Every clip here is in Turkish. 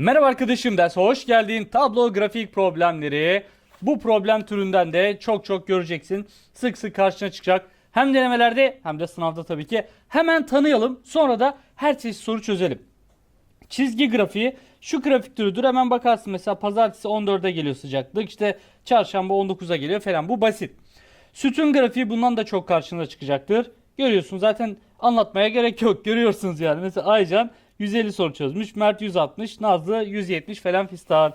Merhaba arkadaşım derse hoş geldin. Tablo grafik problemleri. Bu problem türünden de çok çok göreceksin. Sık sık karşına çıkacak. Hem denemelerde hem de sınavda tabii ki. Hemen tanıyalım. Sonra da her çeşit soru çözelim. Çizgi grafiği şu grafik türüdür. Hemen bakarsın mesela pazartesi 14'e geliyor sıcaklık. İşte çarşamba 19'a geliyor falan. Bu basit. Sütun grafiği bundan da çok karşına çıkacaktır. Görüyorsun zaten anlatmaya gerek yok. Görüyorsunuz yani. Mesela Aycan 150 soru çözmüş. Mert 160. Nazlı 170 falan fistan.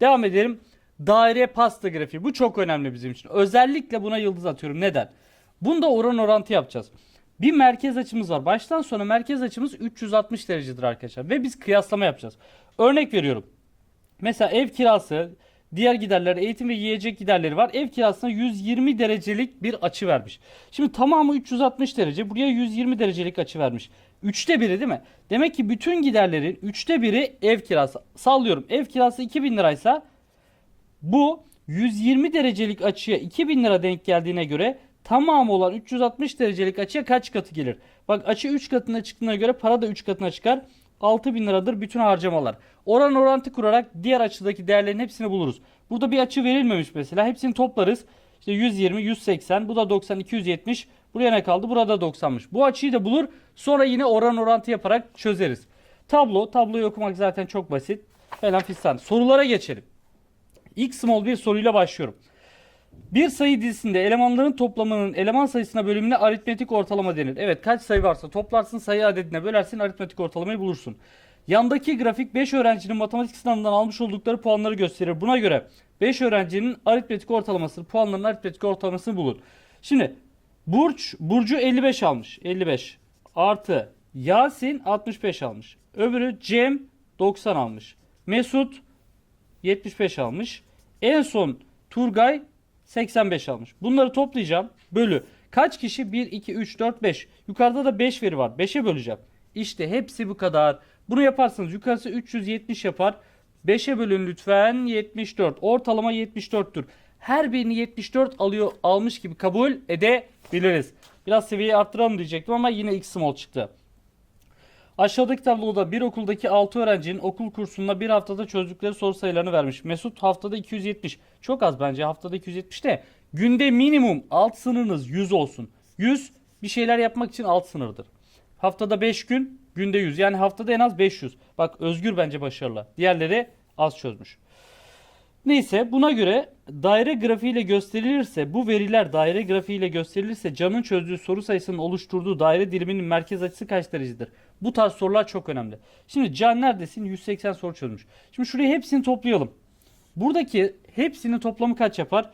Devam edelim. Daire pasta grafiği. Bu çok önemli bizim için. Özellikle buna yıldız atıyorum. Neden? Bunda oran orantı yapacağız. Bir merkez açımız var. Baştan sona merkez açımız 360 derecedir arkadaşlar. Ve biz kıyaslama yapacağız. Örnek veriyorum. Mesela ev kirası, diğer giderler, eğitim ve yiyecek giderleri var. Ev kirasına 120 derecelik bir açı vermiş. Şimdi tamamı 360 derece. Buraya 120 derecelik açı vermiş. Üçte biri değil mi? Demek ki bütün giderlerin üçte biri ev kirası. Sallıyorum. Ev kirası 2000 liraysa bu 120 derecelik açıya 2000 lira denk geldiğine göre tamamı olan 360 derecelik açıya kaç katı gelir? Bak açı 3 katına çıktığına göre para da 3 katına çıkar. 6000 liradır bütün harcamalar. Oran orantı kurarak diğer açıdaki değerlerin hepsini buluruz. Burada bir açı verilmemiş mesela. Hepsini toplarız. İşte 120, 180, bu da 90, 270. Buraya ne kaldı? Burada 90'mış. Bu açıyı da bulur. Sonra yine oran orantı yaparak çözeriz. Tablo, tabloyu okumak zaten çok basit. Falan fistan. Sorulara geçelim. İlk small bir soruyla başlıyorum. Bir sayı dizisinde elemanların toplamının eleman sayısına bölümüne aritmetik ortalama denir. Evet kaç sayı varsa toplarsın sayı adedine bölersin aritmetik ortalamayı bulursun. Yandaki grafik 5 öğrencinin matematik sınavından almış oldukları puanları gösterir. Buna göre 5 öğrencinin aritmetik ortalamasını, puanlarının aritmetik ortalamasını bulun. Şimdi Burç, Burcu 55 almış. 55 artı Yasin 65 almış. Öbürü Cem 90 almış. Mesut 75 almış. En son Turgay 85 almış. Bunları toplayacağım. Bölü. Kaç kişi? 1, 2, 3, 4, 5. Yukarıda da 5 veri var. 5'e böleceğim. İşte hepsi bu kadar. Bunu yaparsanız yukarısı 370 yapar. 5'e bölün lütfen 74. Ortalama 74'tür. Her birini 74 alıyor almış gibi kabul edebiliriz. Biraz seviyeyi arttıralım diyecektim ama yine x small çıktı. Aşağıdaki tabloda bir okuldaki 6 öğrencinin okul kursunda bir haftada çözdükleri soru sayılarını vermiş. Mesut haftada 270. Çok az bence haftada 270 de. Günde minimum alt sınırınız 100 olsun. 100 bir şeyler yapmak için alt sınırdır. Haftada 5 gün günde 100. Yani haftada en az 500. Bak Özgür bence başarılı. Diğerleri az çözmüş. Neyse buna göre daire grafiğiyle gösterilirse bu veriler daire grafiğiyle gösterilirse Can'ın çözdüğü soru sayısının oluşturduğu daire diliminin merkez açısı kaç derecedir? Bu tarz sorular çok önemli. Şimdi Can neredesin? 180 soru çözmüş. Şimdi şuraya hepsini toplayalım. Buradaki hepsinin toplamı kaç yapar?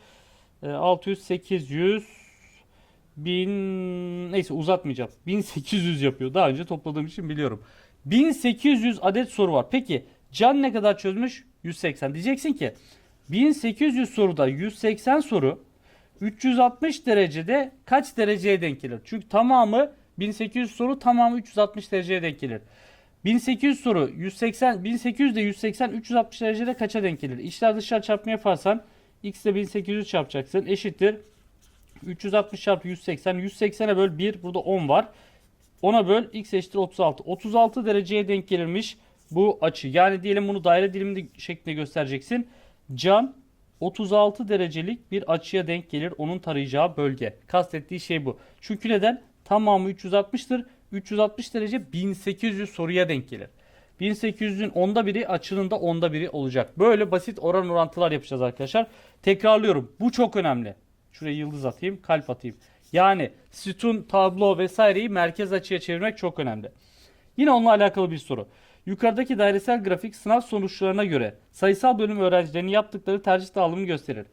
Ee, 600, 800, 1000 neyse uzatmayacağım. 1800 yapıyor. Daha önce topladığım için biliyorum. 1800 adet soru var. Peki Can ne kadar çözmüş? 180. Diyeceksin ki 1800 soruda 180 soru 360 derecede kaç dereceye denk gelir? Çünkü tamamı 1800 soru tamamı 360 dereceye denk gelir. 1800 soru 180 1800 de 180 360 derecede kaça denk gelir? İçler dışlar çarpma yaparsan x ile 1800 çarpacaksın eşittir 360 çarpı 180 180'e böl 1 burada 10 var. 10'a böl x eşittir 36. 36 dereceye denk gelirmiş bu açı. Yani diyelim bunu daire diliminde şeklinde göstereceksin. Can 36 derecelik bir açıya denk gelir onun tarayacağı bölge. Kastettiği şey bu. Çünkü neden? Tamamı 360'tır. 360 derece 1800 soruya denk gelir. 1800'ün onda biri açının da onda biri olacak. Böyle basit oran orantılar yapacağız arkadaşlar. Tekrarlıyorum. Bu çok önemli. Şuraya yıldız atayım, kalp atayım. Yani sütun, tablo vesaireyi merkez açıya çevirmek çok önemli. Yine onunla alakalı bir soru. Yukarıdaki dairesel grafik sınav sonuçlarına göre sayısal bölüm öğrencilerinin yaptıkları tercih dağılımı gösterir.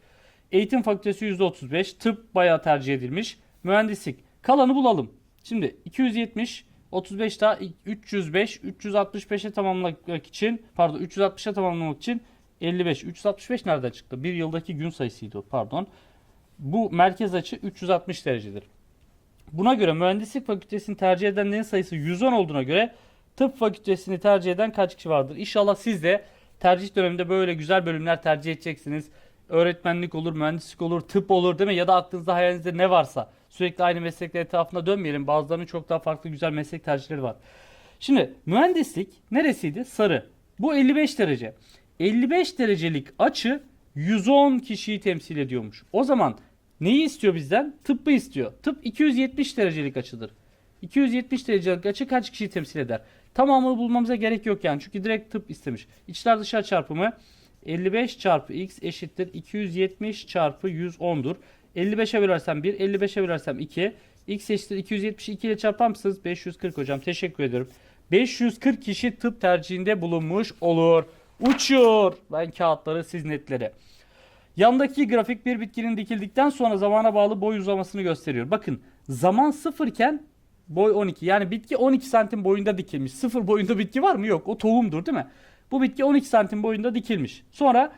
Eğitim fakültesi %35, tıp bayağı tercih edilmiş, mühendislik. Kalanı bulalım. Şimdi 270, 35 daha 305, 365'e tamamlamak için, pardon 360'a tamamlamak için 55. 365 nereden çıktı? Bir yıldaki gün sayısıydı pardon. Bu merkez açı 360 derecedir. Buna göre mühendislik fakültesini tercih edenlerin sayısı 110 olduğuna göre tıp fakültesini tercih eden kaç kişi vardır? İnşallah siz de tercih döneminde böyle güzel bölümler tercih edeceksiniz. Öğretmenlik olur, mühendislik olur, tıp olur değil mi? Ya da aklınızda hayalinizde ne varsa sürekli aynı meslekler etrafında dönmeyelim. Bazılarının çok daha farklı güzel meslek tercihleri var. Şimdi mühendislik neresiydi? Sarı. Bu 55 derece. 55 derecelik açı 110 kişiyi temsil ediyormuş. O zaman neyi istiyor bizden? Tıbbı istiyor. Tıp 270 derecelik açıdır. 270 derecelik açı kaç kişiyi temsil eder? Tamamını bulmamıza gerek yok yani. Çünkü direkt tıp istemiş. İçler dışlar çarpımı 55 çarpı x eşittir 270 çarpı 110'dur. 55'e bölersem 1, 55'e bölersem 2. x eşittir 272 ile çarpar mısınız? 540 hocam. Teşekkür ederim. 540 kişi tıp tercihinde bulunmuş olur. Uçuyor. Ben kağıtları siz netleri. Yandaki grafik bir bitkinin dikildikten sonra zamana bağlı boy uzamasını gösteriyor. Bakın zaman sıfırken boy 12. Yani bitki 12 santim boyunda dikilmiş. Sıfır boyunda bitki var mı? Yok. O tohumdur değil mi? Bu bitki 12 santim boyunda dikilmiş. Sonra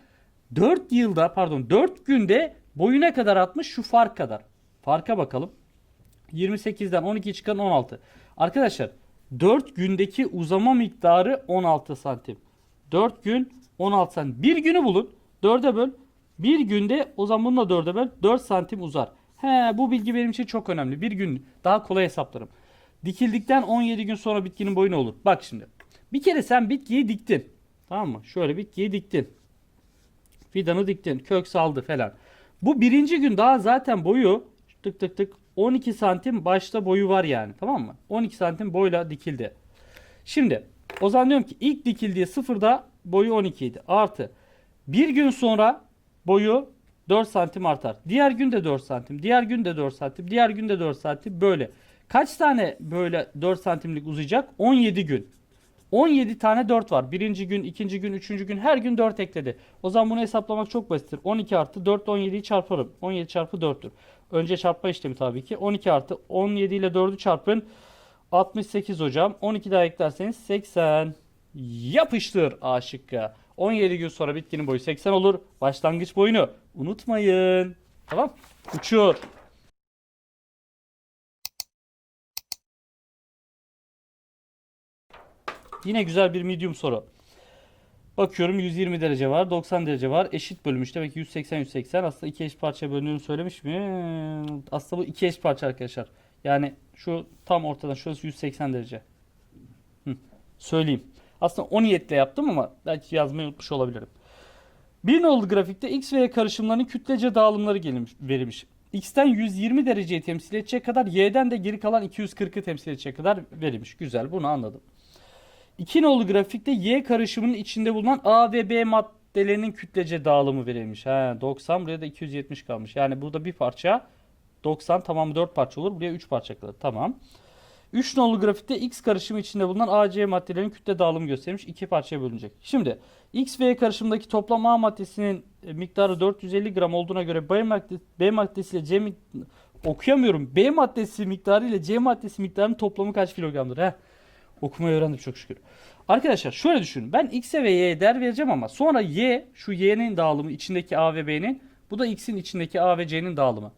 4 yılda pardon 4 günde boyu ne kadar atmış? Şu fark kadar. Farka bakalım. 28'den 12 çıkan 16. Arkadaşlar 4 gündeki uzama miktarı 16 santim. 4 gün 16 santim. Bir günü bulun. 4'e böl. Bir günde o zaman bunu da 4'e böl. 4 santim uzar. He bu bilgi benim için çok önemli. Bir gün daha kolay hesaplarım. Dikildikten 17 gün sonra bitkinin boyu ne olur? Bak şimdi. Bir kere sen bitkiyi diktin. Tamam mı? Şöyle bitkiyi diktin. Fidanı diktin. Kök saldı falan. Bu birinci gün daha zaten boyu tık tık tık 12 santim başta boyu var yani. Tamam mı? 12 santim boyla dikildi. Şimdi o zaman diyorum ki ilk dikildiği sıfırda boyu 12 idi. Artı bir gün sonra boyu 4 santim artar. Diğer gün de 4 santim. Diğer gün de 4 santim. Diğer gün de 4 santim. Böyle. Kaç tane böyle 4 santimlik uzayacak? 17 gün. 17 tane 4 var. Birinci gün, ikinci gün, üçüncü gün her gün 4 ekledi. O zaman bunu hesaplamak çok basittir. 12 artı 4 17'yi çarparım. 17 çarpı 4'tür. Önce çarpma işlemi tabii ki. 12 artı 17 ile 4'ü çarpın. 68 hocam. 12 daha eklerseniz 80. Yapıştır A şıkkı. 17 gün sonra bitkinin boyu 80 olur. Başlangıç boyunu unutmayın. Tamam. Uçuyor. Yine güzel bir medium soru. Bakıyorum 120 derece var, 90 derece var. Eşit bölünmüş. Demek ki 180 180. Aslında iki eşit parçaya bölündüğünü söylemiş mi? Aslında bu iki eşit parça arkadaşlar. Yani şu tam ortadan şurası 180 derece. Hı, söyleyeyim. Aslında o niyetle yaptım ama belki yazmayı unutmuş olabilirim. Bir nolu grafikte x ve y karışımlarının kütlece dağılımları gelmiş, verilmiş. X'ten 120 dereceyi temsil edecek kadar y'den de geri kalan 240'ı temsil edecek kadar verilmiş. Güzel bunu anladım. İki nolu grafikte Y karışımının içinde bulunan A ve B maddelerinin kütlece dağılımı verilmiş. He, 90 buraya da 270 kalmış. Yani burada bir parça 90 tamam 4 parça olur. Buraya 3 parça kalır. Tamam. 3 nolu grafikte X karışımı içinde bulunan A, C maddelerin kütle dağılımı göstermiş. İki parçaya bölünecek. Şimdi X ve Y karışımındaki toplam A maddesinin e, miktarı 450 gram olduğuna göre B, madde, B maddesi ile C okuyamıyorum. B maddesi miktarı ile C maddesi miktarının toplamı kaç kilogramdır? Heh. Okumayı öğrendim çok şükür. Arkadaşlar şöyle düşünün. Ben x'e ve y'ye değer vereceğim ama sonra y şu y'nin dağılımı içindeki a ve b'nin bu da x'in içindeki a ve c'nin dağılımı.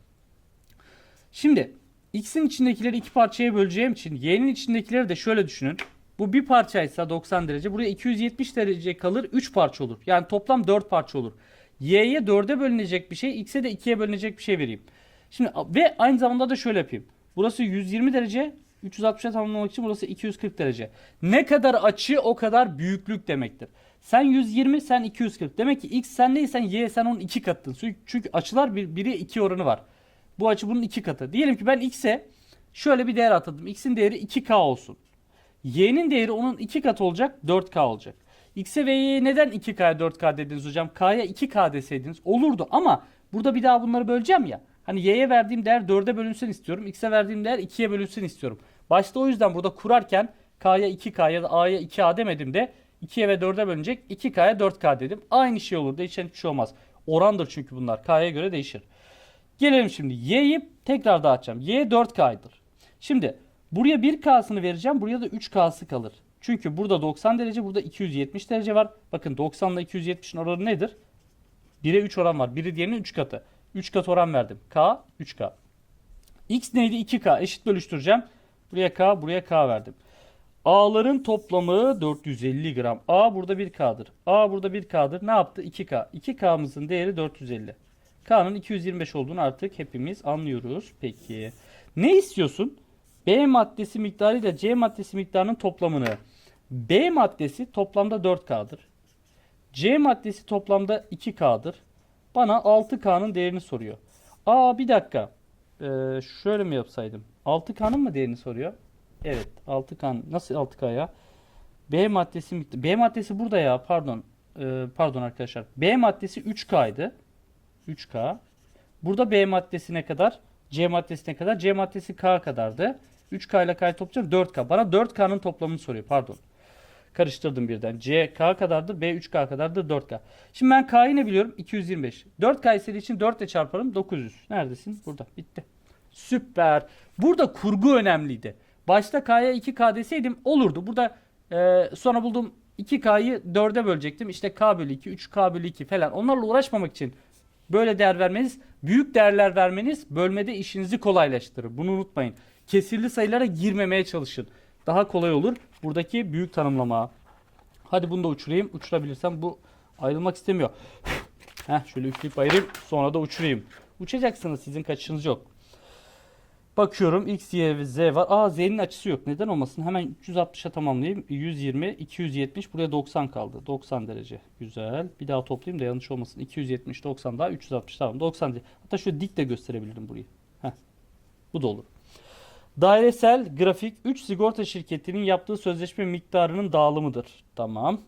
Şimdi x'in içindekileri iki parçaya böleceğim için y'nin içindekileri de şöyle düşünün. Bu bir parçaysa 90 derece. Buraya 270 derece kalır 3 parça olur. Yani toplam 4 parça olur. Y'ye 4'e bölünecek bir şey, x'e de 2'ye bölünecek bir şey vereyim. Şimdi ve aynı zamanda da şöyle yapayım. Burası 120 derece, 360'a tamamlamak için burası 240 derece. Ne kadar açı o kadar büyüklük demektir. Sen 120 sen 240. Demek ki x sen neysen y sen onun iki katın. Çünkü, açılar bir, biri 2 oranı var. Bu açı bunun iki katı. Diyelim ki ben x'e şöyle bir değer atadım. x'in değeri 2k olsun. y'nin değeri onun iki katı olacak 4k olacak. x'e ve y'ye neden 2k'ya 4k dediniz hocam? k'ya 2k deseydiniz olurdu ama burada bir daha bunları böleceğim ya. Hani y'ye verdiğim değer 4'e bölünsün istiyorum. X'e verdiğim değer 2'ye bölünsün istiyorum. Başta o yüzden burada kurarken K'ya 2K ya da A'ya 2A demedim de 2'ye ve 4'e bölünecek 2K'ya 4K dedim. Aynı şey olur. Değişen hiçbir şey olmaz. Orandır çünkü bunlar. K'ya göre değişir. Gelelim şimdi. Y'yi tekrar dağıtacağım. Y 4K'ydır. Şimdi buraya 1K'sını vereceğim. Buraya da 3K'sı kalır. Çünkü burada 90 derece, burada 270 derece var. Bakın 90 ile 270'in oranı nedir? 1'e 3 oran var. Biri diğerinin 3 katı. 3 kat oran verdim. K 3K. X neydi? 2K. Eşit bölüştüreceğim. Buraya K, buraya K verdim. A'ların toplamı 450 gram. A burada 1K'dır. A burada 1K'dır. Ne yaptı? 2K. 2K'mızın değeri 450. K'nın 225 olduğunu artık hepimiz anlıyoruz. Peki. Ne istiyorsun? B maddesi miktarı ile C maddesi miktarının toplamını. B maddesi toplamda 4K'dır. C maddesi toplamda 2K'dır. Bana 6K'nın değerini soruyor. Aa bir dakika. Ee, şöyle mi yapsaydım? 6K'nın mı değerini soruyor? Evet 6K. Nasıl 6K ya? B maddesi mi- B maddesi burada ya pardon. Ee, pardon arkadaşlar. B maddesi 3K'ydı. 3K. Burada B maddesi ne kadar? C maddesi ne kadar? C maddesi K kadardı. 3K ile K'yı toplayacağım 4K. Bana 4K'nın toplamını soruyor. Pardon. Karıştırdım birden. C K kadardır. B 3K kadardır. 4K. Şimdi ben K'yı ne biliyorum? 225. 4K istediği için 4 ile çarparım. 900. Neredesin? Burada. Bitti. Süper. Burada kurgu önemliydi. Başta K'ya 2K deseydim olurdu. Burada e, sonra buldum 2K'yı 4'e bölecektim. İşte K bölü 2, 3K bölü 2 falan. Onlarla uğraşmamak için böyle değer vermeniz, büyük değerler vermeniz bölmede işinizi kolaylaştırır. Bunu unutmayın. Kesirli sayılara girmemeye çalışın. Daha kolay olur. Buradaki büyük tanımlama. Hadi bunu da uçurayım. Uçurabilirsem bu ayrılmak istemiyor. Heh, şöyle üfleyip ayırayım. Sonra da uçurayım. Uçacaksınız. Sizin kaçışınız yok. Bakıyorum X, Y ve Z var. Aa Z'nin açısı yok. Neden olmasın? Hemen 360'a tamamlayayım. 120, 270. Buraya 90 kaldı. 90 derece. Güzel. Bir daha toplayayım da yanlış olmasın. 270, 90 daha 360. Tamam 90 derece. Hatta şöyle dik de gösterebilirim burayı. Heh. Bu da olur. Dairesel grafik 3 sigorta şirketinin yaptığı sözleşme miktarının dağılımıdır. Tamam.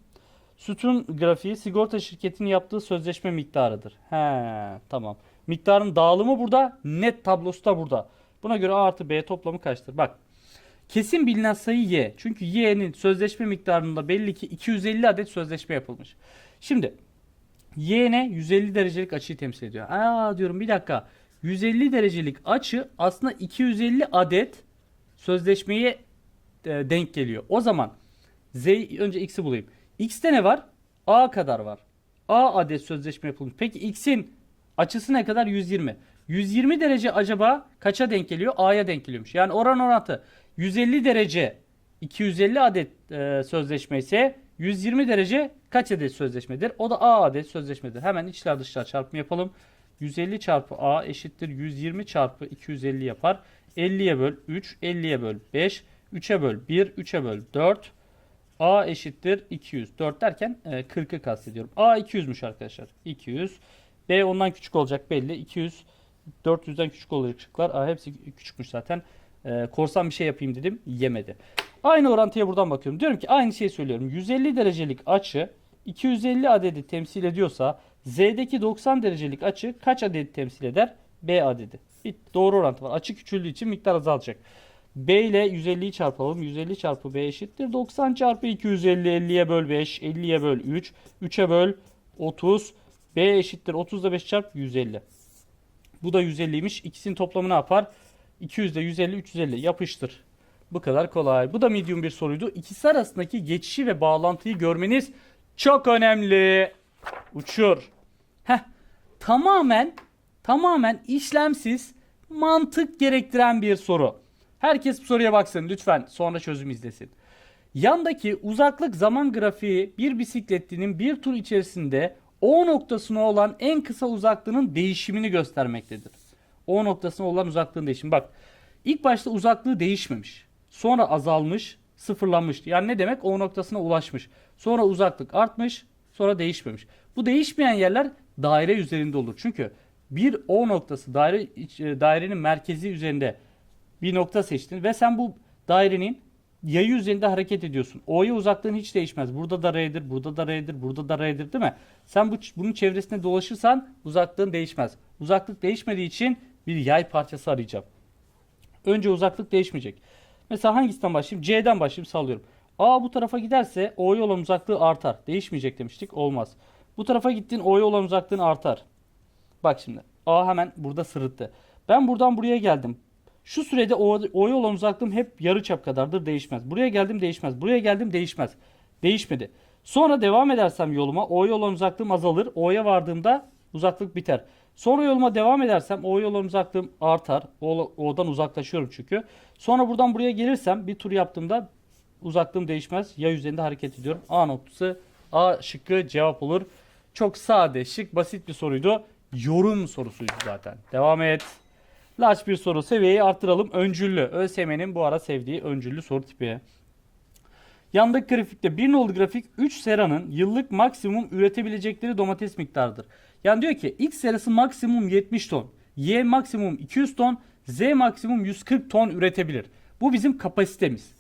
Sütun grafiği sigorta şirketinin yaptığı sözleşme miktarıdır. He, tamam. Miktarın dağılımı burada, net tablosu da burada. Buna göre A artı B toplamı kaçtır? Bak. Kesin bilinen sayı Y. Çünkü Y'nin sözleşme miktarında belli ki 250 adet sözleşme yapılmış. Şimdi Y ne? 150 derecelik açıyı temsil ediyor. Aa diyorum bir dakika. 150 derecelik açı aslında 250 adet sözleşmeye e, denk geliyor. O zaman Z önce X'i bulayım. X'te ne var? A kadar var. A adet sözleşme yapılmış. Peki X'in açısı ne kadar? 120. 120 derece acaba kaça denk geliyor? A'ya denk geliyormuş. Yani oran orantı 150 derece 250 adet e, sözleşme ise 120 derece kaç adet sözleşmedir? O da A adet sözleşmedir. Hemen içler dışlar çarpımı yapalım. 150 çarpı A eşittir 120 çarpı 250 yapar. 50'ye böl 3, 50'ye böl 5, 3'e böl 1, 3'e böl 4. A eşittir 200. 4 derken e, 40'ı kastediyorum. A 200'müş arkadaşlar. 200. B ondan küçük olacak belli. 200 400'den küçük olacak şıklar. A hepsi küçükmüş zaten. E, korsan bir şey yapayım dedim. Yemedi. Aynı orantıya buradan bakıyorum. Diyorum ki aynı şeyi söylüyorum. 150 derecelik açı 250 adedi temsil ediyorsa Z'deki 90 derecelik açı kaç adedi temsil eder? B adedi. Bir doğru orantı var. Açı küçüldüğü için miktar azalacak. B ile 150'yi çarpalım. 150 çarpı B eşittir. 90 çarpı 250 50'ye böl 5. 50'ye böl 3. 3'e böl 30. B eşittir. 30 ile 5 çarp 150. Bu da 150'ymiş. İkisinin toplamı ne yapar? 200 ile 150 350 yapıştır. Bu kadar kolay. Bu da medium bir soruydu. İkisi arasındaki geçişi ve bağlantıyı görmeniz çok önemli. Uçur. Tamamen tamamen işlemsiz mantık gerektiren bir soru. Herkes bu soruya baksın lütfen sonra çözüm izlesin. Yandaki uzaklık zaman grafiği bir bisikletlinin bir tur içerisinde O noktasına olan en kısa uzaklığının değişimini göstermektedir. O noktasına olan uzaklığın değişimi. Bak ilk başta uzaklığı değişmemiş. Sonra azalmış, sıfırlanmış. Yani ne demek? O noktasına ulaşmış. Sonra uzaklık artmış, sonra değişmemiş. Bu değişmeyen yerler daire üzerinde olur. Çünkü bir O noktası daire e, dairenin merkezi üzerinde bir nokta seçtin ve sen bu dairenin yayı üzerinde hareket ediyorsun. O'ya uzaklığın hiç değişmez. Burada da R'dir, burada da R'dir, burada da R'dir değil mi? Sen bu bunun çevresinde dolaşırsan uzaklığın değişmez. Uzaklık değişmediği için bir yay parçası arayacağım. Önce uzaklık değişmeyecek. Mesela hangisinden başlayayım? C'den başlayayım sallıyorum. A bu tarafa giderse O'ya olan uzaklığı artar. Değişmeyecek demiştik. Olmaz. Bu tarafa gittin O'ya olan uzaklığın artar. Bak şimdi. A hemen burada sırıttı. Ben buradan buraya geldim. Şu sürede O- O'ya olan uzaklığım hep yarı çap kadardır değişmez. Buraya geldim değişmez. Buraya geldim değişmez. Değişmedi. Sonra devam edersem yoluma O'ya olan uzaklığım azalır. O'ya vardığımda uzaklık biter. Sonra yoluma devam edersem O'ya olan uzaklığım artar. O- O'dan uzaklaşıyorum çünkü. Sonra buradan buraya gelirsem bir tur yaptığımda uzaklığım değişmez. Yay üzerinde hareket ediyorum. A noktası A şıkkı cevap olur. Çok sade, şık, basit bir soruydu. Yorum sorusuydu zaten. Devam et. Large bir soru. Seviyeyi arttıralım. Öncüllü. ÖSYM'nin bu ara sevdiği öncüllü soru tipi. Yandaki grafikte bir nolu grafik 3 seranın yıllık maksimum üretebilecekleri domates miktarıdır. Yani diyor ki X serası maksimum 70 ton, Y maksimum 200 ton, Z maksimum 140 ton üretebilir. Bu bizim kapasitemiz.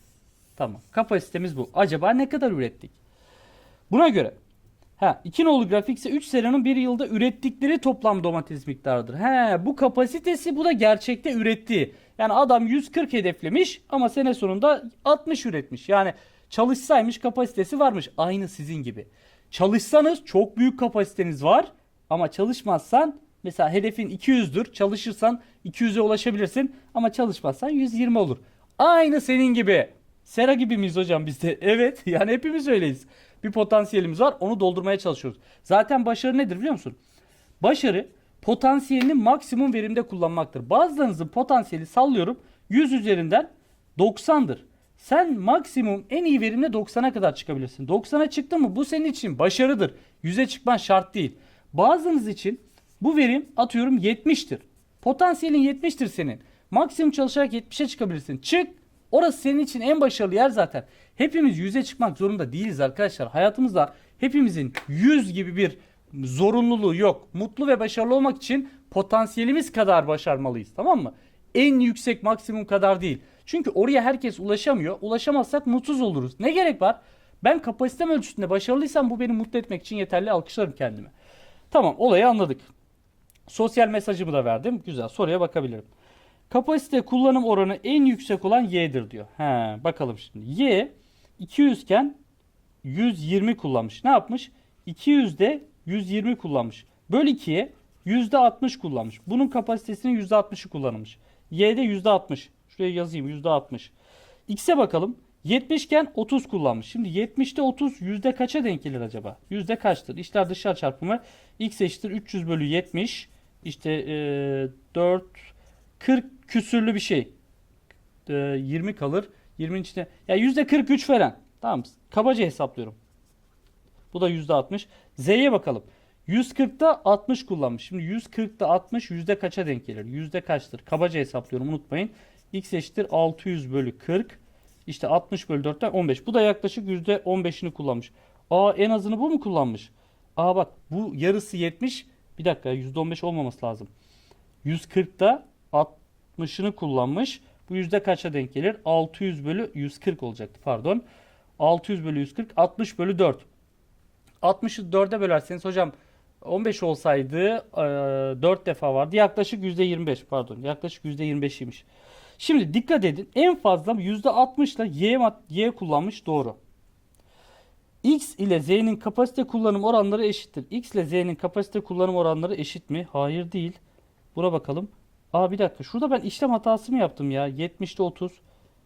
Tamam. Kapasitemiz bu. Acaba ne kadar ürettik? Buna göre Ha, iki nolu grafik ise 3 seranın bir yılda ürettikleri toplam domates miktarıdır. He, bu kapasitesi bu da gerçekte ürettiği. Yani adam 140 hedeflemiş ama sene sonunda 60 üretmiş. Yani çalışsaymış kapasitesi varmış. Aynı sizin gibi. Çalışsanız çok büyük kapasiteniz var ama çalışmazsan mesela hedefin 200'dür. Çalışırsan 200'e ulaşabilirsin ama çalışmazsan 120 olur. Aynı senin gibi. Sera gibi miyiz hocam biz de? Evet yani hepimiz öyleyiz. Bir potansiyelimiz var onu doldurmaya çalışıyoruz. Zaten başarı nedir biliyor musun? Başarı potansiyelini maksimum verimde kullanmaktır. Bazılarınızın potansiyeli sallıyorum 100 üzerinden 90'dır. Sen maksimum en iyi verimle 90'a kadar çıkabilirsin. 90'a çıktın mı bu senin için başarıdır. 100'e çıkman şart değil. Bazınız için bu verim atıyorum 70'tir. Potansiyelin 70'tir senin. Maksimum çalışarak 70'e çıkabilirsin. Çık. Orası senin için en başarılı yer zaten. Hepimiz 100'e çıkmak zorunda değiliz arkadaşlar. Hayatımızda hepimizin 100 gibi bir zorunluluğu yok. Mutlu ve başarılı olmak için potansiyelimiz kadar başarmalıyız. Tamam mı? En yüksek maksimum kadar değil. Çünkü oraya herkes ulaşamıyor. Ulaşamazsak mutsuz oluruz. Ne gerek var? Ben kapasitem ölçüsünde başarılıysam bu beni mutlu etmek için yeterli alkışlarım kendime. Tamam olayı anladık. Sosyal mesajımı da verdim. Güzel soruya bakabilirim. Kapasite kullanım oranı en yüksek olan Y'dir diyor. He, bakalım şimdi. Y 200 iken 120 kullanmış. Ne yapmış? 200'de 120 kullanmış. Böl 2'ye %60 kullanmış. Bunun kapasitesinin %60'ı kullanılmış. Y'de %60. Şuraya yazayım %60. X'e bakalım. 70 iken 30 kullanmış. Şimdi 70'te 30 yüzde kaça denk gelir acaba? Yüzde kaçtır? İşler dışarı çarpımı x eşittir 300 bölü 70. İşte e, 4 40 küsürlü bir şey. E, 20 kalır. 20'nin içine ya yüzde 43 falan. Tamam. Kabaca hesaplıyorum. Bu da yüzde 60. Z'ye bakalım. 140'ta 60 kullanmış. Şimdi 140'ta 60 yüzde kaça denk gelir? Yüzde kaçtır? Kabaca hesaplıyorum unutmayın. X eşittir 600 bölü 40. İşte 60 bölü 4'ten 15. Bu da yaklaşık yüzde 15'ini kullanmış. Aa en azını bu mu kullanmış? Aa bak bu yarısı 70. Bir dakika yüzde 15 olmaması lazım. 140'ta 60'ını kullanmış. Bu yüzde kaça denk gelir? 600 bölü 140 olacaktı pardon. 600 bölü 140 60 bölü 4. 60'ı 4'e bölerseniz hocam 15 olsaydı e, 4 defa vardı. Yaklaşık %25 pardon. Yaklaşık %25'iymiş. Şimdi dikkat edin. En fazla %60 ile Y, Y kullanmış doğru. X ile Z'nin kapasite kullanım oranları eşittir. X ile Z'nin kapasite kullanım oranları eşit mi? Hayır değil. Buna bakalım. Aa bir dakika. Şurada ben işlem hatası mı yaptım ya? 70'te 30.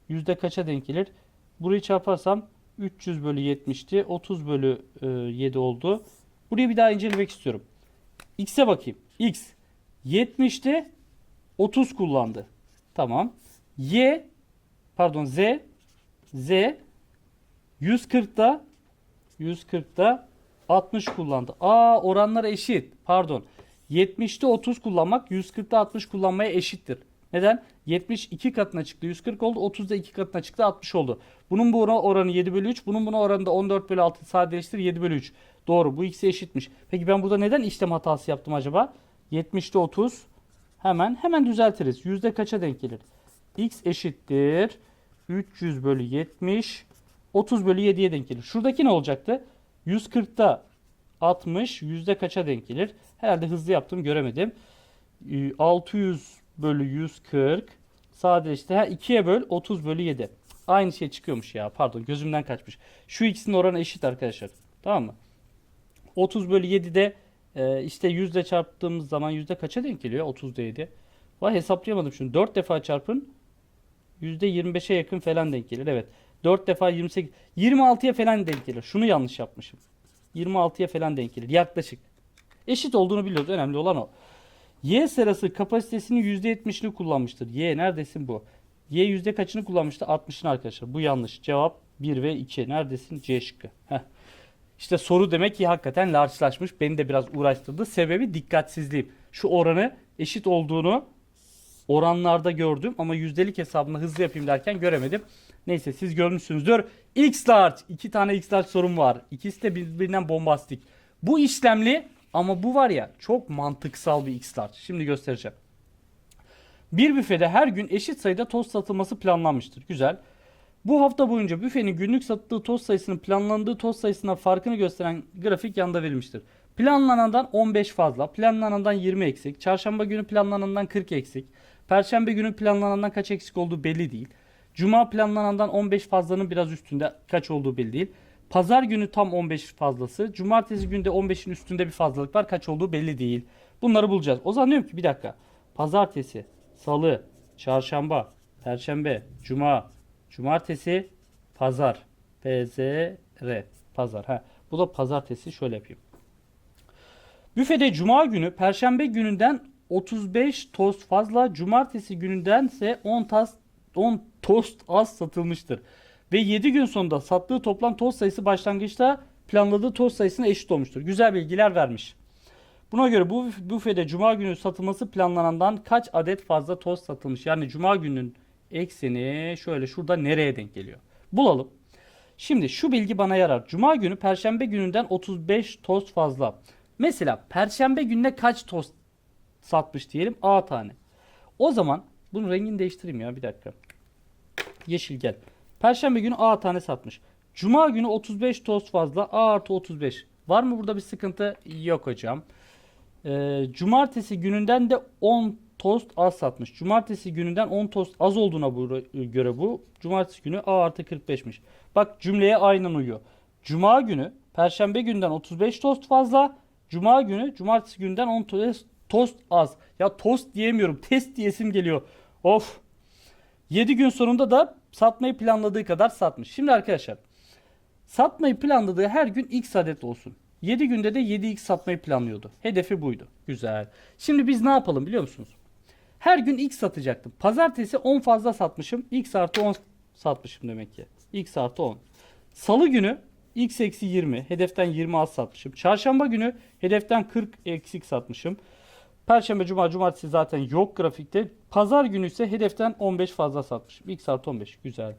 Yüzde kaça denk gelir? Burayı çarparsam 300 bölü 70'ti. 30 bölü e, 7 oldu. Burayı bir daha incelemek istiyorum. X'e bakayım. X 70'te 30 kullandı. Tamam. Y pardon Z Z 140'da 140'da 60 kullandı. Aa oranlar eşit. Pardon. 70'te 30 kullanmak 140'da 60 kullanmaya eşittir. Neden? 70 2 katına çıktı 140 oldu. 30 da 2 katına çıktı 60 oldu. Bunun bu oranı 7 bölü 3. Bunun buna oranı da 14 bölü 6 sadeleştir 7 bölü 3. Doğru bu ikisi eşitmiş. Peki ben burada neden işlem hatası yaptım acaba? 70'te 30 hemen hemen düzeltiriz. Yüzde kaça denk gelir? X eşittir 300 bölü 70 30 bölü 7'ye denk gelir. Şuradaki ne olacaktı? 140'ta 60 yüzde kaça denk gelir? Herhalde hızlı yaptım göremedim. Ee, 600 bölü 140 sadeleşti. Ha 2'ye böl 30 bölü 7. Aynı şey çıkıyormuş ya pardon gözümden kaçmış. Şu ikisinin oranı eşit arkadaşlar. Tamam mı? 30 bölü 7'de e, işte yüzde çarptığımız zaman yüzde kaça denk geliyor? 30'da 7. Vay hesaplayamadım şunu. 4 defa çarpın. Yüzde 25'e yakın falan denk gelir. Evet. 4 defa 28. 26'ya falan denk gelir. Şunu yanlış yapmışım. 26'ya falan denk gelir. Yaklaşık. Eşit olduğunu biliyoruz. Önemli olan o. Y serası kapasitesini %70'ini kullanmıştır. Y neredesin bu? Y yüzde kaçını kullanmıştı? 60'ını arkadaşlar. Bu yanlış. Cevap 1 ve 2. Neredesin? C şıkkı. Heh. İşte soru demek ki hakikaten large'laşmış. Beni de biraz uğraştırdı. Sebebi dikkatsizliğim. Şu oranı eşit olduğunu oranlarda gördüm ama yüzdelik hesabını hızlı yapayım derken göremedim. Neyse siz görmüşsünüzdür. X large. iki tane X large sorum var. İkisi de birbirinden bombastik. Bu işlemli ama bu var ya çok mantıksal bir X large. Şimdi göstereceğim. Bir büfede her gün eşit sayıda tost satılması planlanmıştır. Güzel. Bu hafta boyunca büfenin günlük sattığı tost sayısının planlandığı tost sayısına farkını gösteren grafik yanda verilmiştir. Planlanandan 15 fazla, planlanandan 20 eksik, çarşamba günü planlanandan 40 eksik, perşembe günü planlanandan kaç eksik olduğu belli değil. Cuma planlanandan 15 fazlanın biraz üstünde kaç olduğu belli değil. Pazar günü tam 15 fazlası. Cumartesi günde 15'in üstünde bir fazlalık var. Kaç olduğu belli değil. Bunları bulacağız. O zaman diyorum ki bir dakika. Pazartesi, salı, çarşamba, perşembe, cuma, cumartesi, pazar. PZR. Pazar. Ha. Bu da pazartesi. Şöyle yapayım. Büfede cuma günü perşembe gününden 35 tost fazla, cumartesi günündense 10 tas 10 tost az satılmıştır. Ve 7 gün sonunda sattığı toplam tost sayısı başlangıçta planladığı tost sayısına eşit olmuştur. Güzel bilgiler vermiş. Buna göre bu büfede cuma günü satılması planlanandan kaç adet fazla tost satılmış? Yani cuma günün ekseni şöyle şurada nereye denk geliyor? Bulalım. Şimdi şu bilgi bana yarar. Cuma günü perşembe gününden 35 tost fazla. Mesela perşembe gününe kaç tost satmış diyelim? A tane. O zaman bunun rengini değiştireyim ya bir dakika. Yeşil gel. Perşembe günü A tane satmış. Cuma günü 35 tost fazla. A artı 35. Var mı burada bir sıkıntı? Yok hocam. Ee, cumartesi gününden de 10 tost az satmış. Cumartesi gününden 10 tost az olduğuna göre bu. Cumartesi günü A artı 45'miş. Bak cümleye aynen uyuyor. Cuma günü Perşembe günden 35 tost fazla. Cuma günü Cumartesi günden 10 tost, tost az. Ya tost diyemiyorum. Test diyesim geliyor. Of. 7 gün sonunda da satmayı planladığı kadar satmış. Şimdi arkadaşlar satmayı planladığı her gün x adet olsun. 7 günde de 7x satmayı planlıyordu. Hedefi buydu. Güzel. Şimdi biz ne yapalım biliyor musunuz? Her gün x satacaktım. Pazartesi 10 fazla satmışım. x artı 10 satmışım demek ki. x artı 10. Salı günü x eksi 20. Hedeften 20 az satmışım. Çarşamba günü hedeften 40 eksik satmışım. Perşembe, cuma, cumartesi zaten yok grafikte. Pazar günü ise hedeften 15 fazla satmışım. X artı 15. Güzel.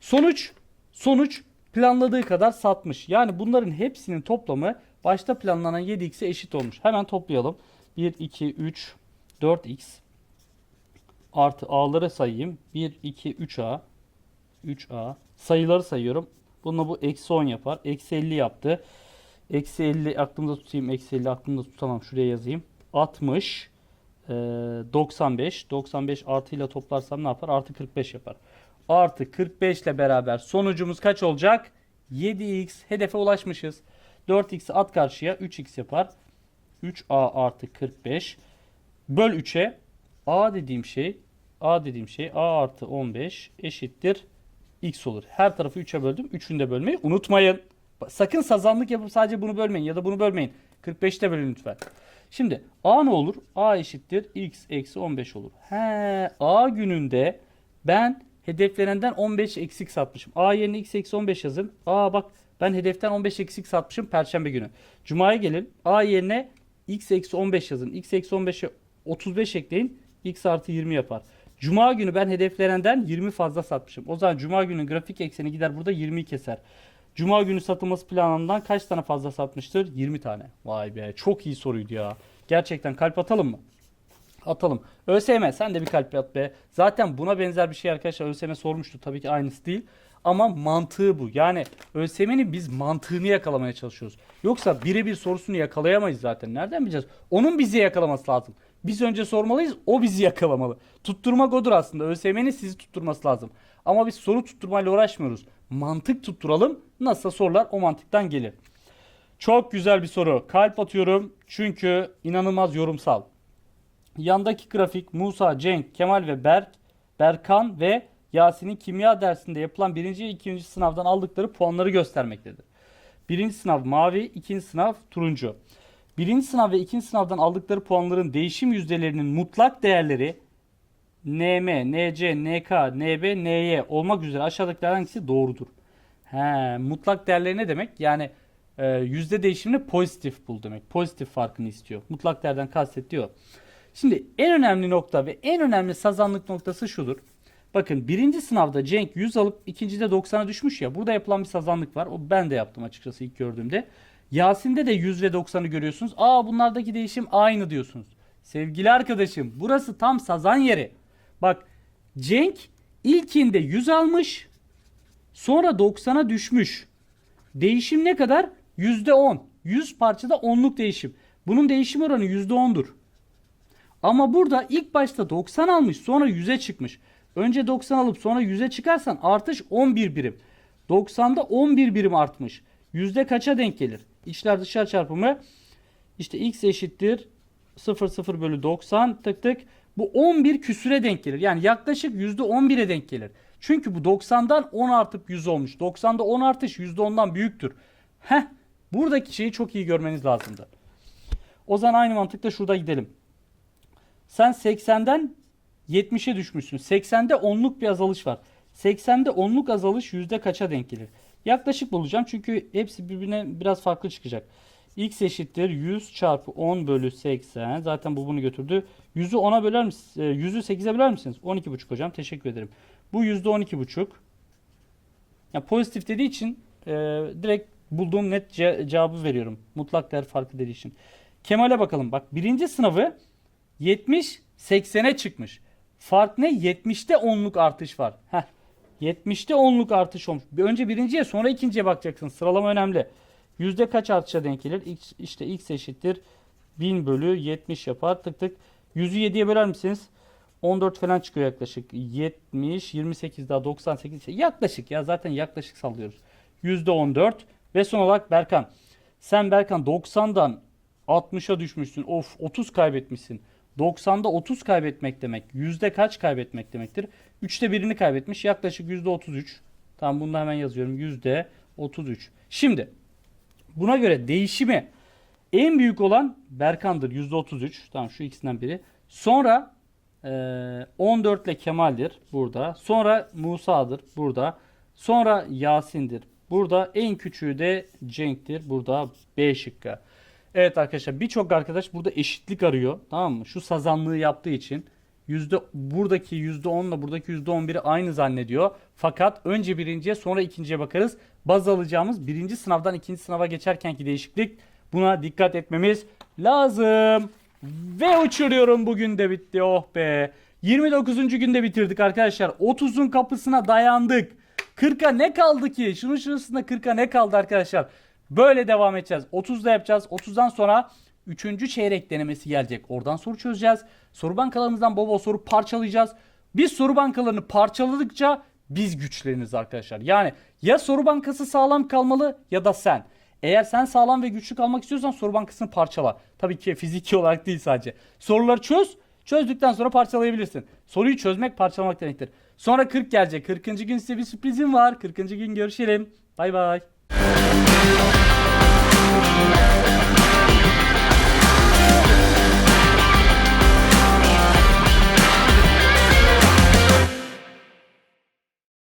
Sonuç, sonuç planladığı kadar satmış. Yani bunların hepsinin toplamı başta planlanan 7x'e eşit olmuş. Hemen toplayalım. 1, 2, 3, 4x artı a'ları sayayım. 1, 2, 3a 3a sayıları sayıyorum. Bununla bu eksi 10 yapar. Eksi 50 yaptı. Eksi 50 aklımda tutayım. Eksi 50 aklımda tutamam. Şuraya yazayım. 60 e, 95 95 artıyla toplarsam ne yapar? Artı 45 yapar. Artı 45 ile beraber sonucumuz kaç olacak? 7x hedefe ulaşmışız. 4x'i at karşıya 3x yapar. 3a artı 45 böl 3'e a dediğim şey a dediğim şey a artı 15 eşittir x olur. Her tarafı 3'e böldüm. 3'ünü de bölmeyi unutmayın. Sakın sazanlık yapıp sadece bunu bölmeyin ya da bunu bölmeyin. 45'te bölün lütfen. Şimdi a ne olur? a eşittir x eksi 15 olur. He, a gününde ben hedeflenenden 15 eksik satmışım. a yerine x eksi 15 yazın. Aa bak ben hedeften 15 eksik satmışım perşembe günü. Cuma'ya gelin. a yerine x eksi 15 yazın. x eksi 15'e 35 ekleyin. x artı 20 yapar. Cuma günü ben hedeflenenden 20 fazla satmışım. O zaman Cuma günü grafik ekseni gider burada 20'yi keser. Cuma günü satılması planından kaç tane fazla satmıştır? 20 tane. Vay be çok iyi soruydu ya. Gerçekten kalp atalım mı? Atalım. ÖSYM sen de bir kalp at be. Zaten buna benzer bir şey arkadaşlar ÖSYM sormuştu. Tabii ki aynısı değil. Ama mantığı bu. Yani ÖSYM'nin biz mantığını yakalamaya çalışıyoruz. Yoksa birebir sorusunu yakalayamayız zaten. Nereden bileceğiz? Onun bizi yakalaması lazım. Biz önce sormalıyız, o bizi yakalamalı. Tutturmak odur aslında. ÖSYM'nin sizi tutturması lazım. Ama biz soru tutturmayla uğraşmıyoruz. Mantık tutturalım. Nasılsa sorular o mantıktan gelir. Çok güzel bir soru. Kalp atıyorum çünkü inanılmaz yorumsal. Yandaki grafik Musa, Cenk, Kemal ve Berk, Berkan ve Yasin'in kimya dersinde yapılan birinci ve ikinci sınavdan aldıkları puanları göstermektedir. Birinci sınav mavi, ikinci sınav turuncu. Birinci sınav ve ikinci sınavdan aldıkları puanların değişim yüzdelerinin mutlak değerleri NM, NC, NK, NB, NY olmak üzere aşağıdakilerden hangisi doğrudur? He, mutlak değerleri ne demek? Yani e, yüzde değişimini pozitif bul demek. Pozitif farkını istiyor. Mutlak değerden kastet diyor. Şimdi en önemli nokta ve en önemli sazanlık noktası şudur. Bakın birinci sınavda Cenk 100 alıp ikincide 90'a düşmüş ya. Burada yapılan bir sazanlık var. O ben de yaptım açıkçası ilk gördüğümde. Yasin'de de 100 ve 90'ı görüyorsunuz. Aa bunlardaki değişim aynı diyorsunuz. Sevgili arkadaşım burası tam sazan yeri. Bak Cenk ilkinde 100 almış. Sonra 90'a düşmüş. Değişim ne kadar? %10. 100 parçada 10'luk değişim. Bunun değişim oranı %10'dur. Ama burada ilk başta 90 almış sonra 100'e çıkmış. Önce 90 alıp sonra 100'e çıkarsan artış 11 birim. 90'da 11 birim artmış. Yüzde kaça denk gelir? İçler dışlar çarpımı işte x eşittir 0 0 bölü 90 tık tık. Bu 11 küsüre denk gelir. Yani yaklaşık yüzde 11'e denk gelir. Çünkü bu 90'dan 10 artıp 100 olmuş. 90'da 10 artış %10'dan büyüktür. Heh, buradaki şeyi çok iyi görmeniz lazımdı. O zaman aynı mantıkla şurada gidelim. Sen 80'den 70'e düşmüşsün. 80'de 10'luk bir azalış var. 80'de 10'luk azalış yüzde kaça denk gelir? Yaklaşık bulacağım çünkü hepsi birbirine biraz farklı çıkacak. X eşittir 100 çarpı 10 bölü 80. Zaten bu bunu götürdü. 100'ü 10'a böler misiniz? 100'ü 8'e böler misiniz? 12,5 hocam. Teşekkür ederim. Bu yüzde 12,5. Ya pozitif dediği için e, direkt bulduğum net ce- cevabı veriyorum. Mutlak değer farkı dediği için. Kemal'e bakalım. Bak birinci sınavı 70 80'e çıkmış. Fark ne? 70'te 10'luk artış var. Heh. 70'te 10'luk artış olmuş. Bir Önce birinciye sonra ikinciye bakacaksın. Sıralama önemli. Yüzde kaç artışa denk gelir? X, işte x eşittir 1000 bölü 70 yapar. Tık tık. 100'ü 7'ye böler misiniz? 14 falan çıkıyor yaklaşık. 70, 28 daha 98. Yaklaşık ya zaten yaklaşık sallıyoruz. Yüzde 14. Ve son olarak Berkan. Sen Berkan 90'dan 60'a düşmüşsün. Of 30 kaybetmişsin. 90'da 30 kaybetmek demek. Yüzde kaç kaybetmek demektir? 3'te birini kaybetmiş. Yaklaşık yüzde 33. Tamam bunu da hemen yazıyorum. Yüzde 33. Şimdi buna göre değişimi en büyük olan Berkan'dır. Yüzde 33. Tamam şu ikisinden biri. Sonra eee, 14 ile Kemal'dir burada. Sonra Musa'dır burada. Sonra Yasin'dir. Burada en küçüğü de Cenk'tir. Burada B şıkkı. Evet arkadaşlar birçok arkadaş burada eşitlik arıyor. Tamam mı? Şu sazanlığı yaptığı için yüzde buradaki yüzde 10 ile buradaki yüzde 11'i aynı zannediyor. Fakat önce birinciye sonra ikinciye bakarız. Baz alacağımız birinci sınavdan ikinci sınava geçerkenki değişiklik. Buna dikkat etmemiz lazım. Ve uçuruyorum bugün de bitti oh be. 29. günde bitirdik arkadaşlar. 30'un kapısına dayandık. 40'a ne kaldı ki? Şunun şurasında 40'a ne kaldı arkadaşlar? Böyle devam edeceğiz. 30'da yapacağız. 30'dan sonra 3. çeyrek denemesi gelecek. Oradan soru çözeceğiz. Soru bankalarımızdan bol bol soru parçalayacağız. Biz soru bankalarını parçaladıkça biz güçleniriz arkadaşlar. Yani ya soru bankası sağlam kalmalı ya da sen. Eğer sen sağlam ve güçlü kalmak istiyorsan soru bankasını parçala. Tabii ki fiziki olarak değil sadece. Soruları çöz. Çözdükten sonra parçalayabilirsin. Soruyu çözmek parçalamak demektir. Sonra 40 gelecek. 40. gün size bir sürprizim var. 40. gün görüşelim. Bay bay. Thank you.